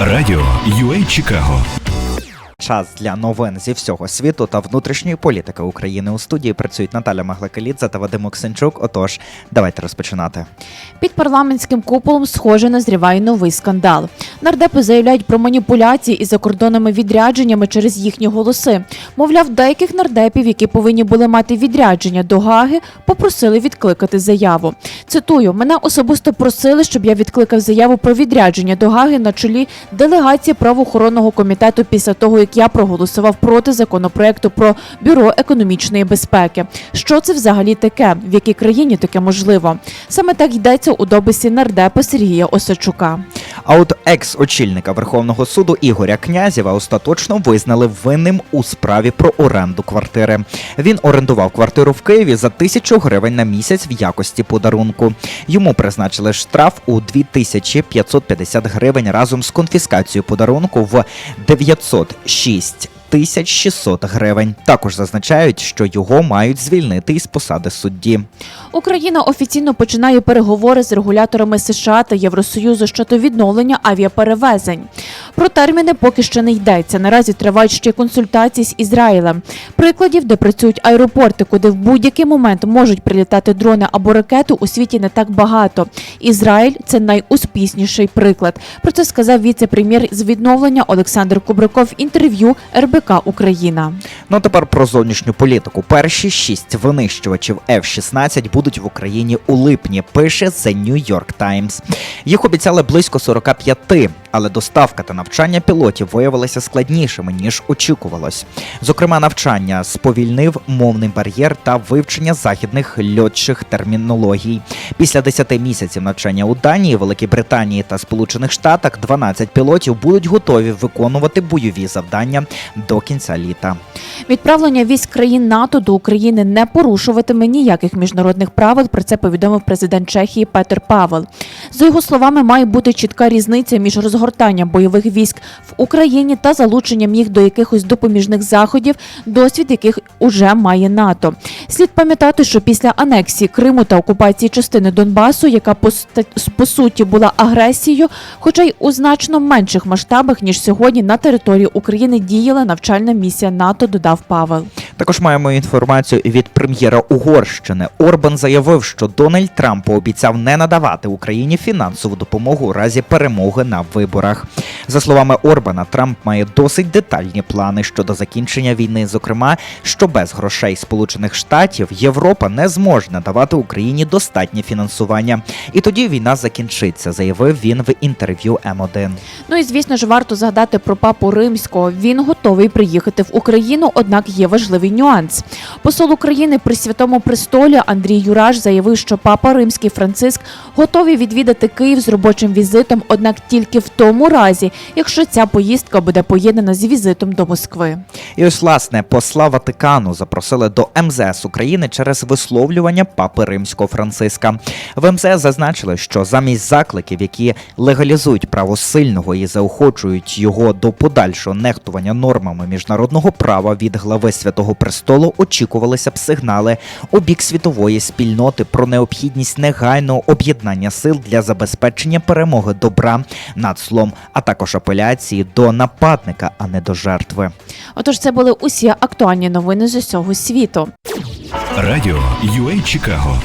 Радіо UA Чикаго Час для новин зі всього світу та внутрішньої політики України у студії працюють Наталя Маглакалідзе та Вадим Оксенчук. Отож, давайте розпочинати. Під парламентським куполом схоже назріває новий скандал. Нардепи заявляють про маніпуляції із закордонними відрядженнями через їхні голоси. Мовляв, деяких нардепів, які повинні були мати відрядження до Гаги, попросили відкликати заяву. Цитую: мене особисто просили, щоб я відкликав заяву про відрядження до Гаги на чолі делегації правоохоронного комітету після того, як я проголосував проти законопроекту про бюро економічної безпеки. Що це взагалі таке? В якій країні таке можливо? Саме так йдеться у дописі нардепа Сергія Осадчука. А от екс-очільника Верховного суду Ігоря Князєва остаточно визнали винним у справі про оренду квартири. Він орендував квартиру в Києві за тисячу гривень на місяць в якості подарунку. Йому призначили штраф у 2550 гривень разом з конфіскацією подарунку в 906 тисяч 600 гривень. Також зазначають, що його мають звільнити із посади судді. Україна офіційно починає переговори з регуляторами США та Євросоюзу щодо відновлення авіаперевезень. Про терміни поки що не йдеться. Наразі тривають ще консультації з Ізраїлем. Прикладів, де працюють аеропорти, куди в будь-який момент можуть прилітати дрони або ракети, у світі не так багато. Ізраїль це найуспішніший приклад. Про це сказав віце-прем'єр з відновлення Олександр Кубраков в інтерв'ю РБК Україна. Ну тепер про зовнішню політику. Перші шість винищувачів F-16 будуть в Україні у липні. Пише The New York Times. Їх обіцяли близько 45, але доставка та навчання пілотів виявилися складнішими ніж очікувалось. Зокрема, навчання сповільнив мовний бар'єр та вивчення західних льотчих термінологій. Після 10 місяців навчання у Данії, Великій Британії та Сполучених Штатах 12 пілотів будуть готові виконувати бойові завдання до кінця літа. Відправлення військ країн НАТО до України не порушуватиме ніяких міжнародних правил. Про це повідомив президент Чехії Петер Павел. За його словами, має бути чітка різниця між розгортанням бойових військ в Україні та залученням їх до якихось допоміжних заходів, досвід яких уже має НАТО. Слід пам'ятати, що після анексії Криму та окупації частини Донбасу, яка по, по суті була агресією, хоча й у значно менших масштабах ніж сьогодні на території України діяла навчальна місія НАТО, додав Павел. Також маємо інформацію від прем'єра Угорщини. Орбан заявив, що Дональд Трамп пообіцяв не надавати Україні фінансову допомогу у разі перемоги на виборах. За словами Орбана, Трамп має досить детальні плани щодо закінчення війни. Зокрема, що без грошей Сполучених Штатів Європа не зможе надавати Україні достатнє фінансування. І тоді війна закінчиться, заявив він в інтерв'ю М1. Ну і звісно ж варто згадати про папу римського. Він готовий приїхати в Україну, однак є важливий нюанс. Посол України при святому престолі Андрій Юраш заявив, що папа римський Франциск готовий відвідати Київ з робочим візитом, однак тільки в тому разі, якщо ця поїздка буде поєднана з візитом до Москви. І ось власне посла Ватикану запросили до МЗС України через висловлювання папи римського Франциска. В МЗС зазначили, що замість закликів, які легалізують право сильного і заохочують його до подальшого нехтування нормами міжнародного права від глави святого престолу, очікувалися б сигнали у бік світової спільноти про необхідність негайного об'єднання сил для забезпечення перемоги добра над злом, а також апеляції до нападника, а не до жертви. Отож, це були усі актуальні новини з усього світу. Радіо UA Чикаго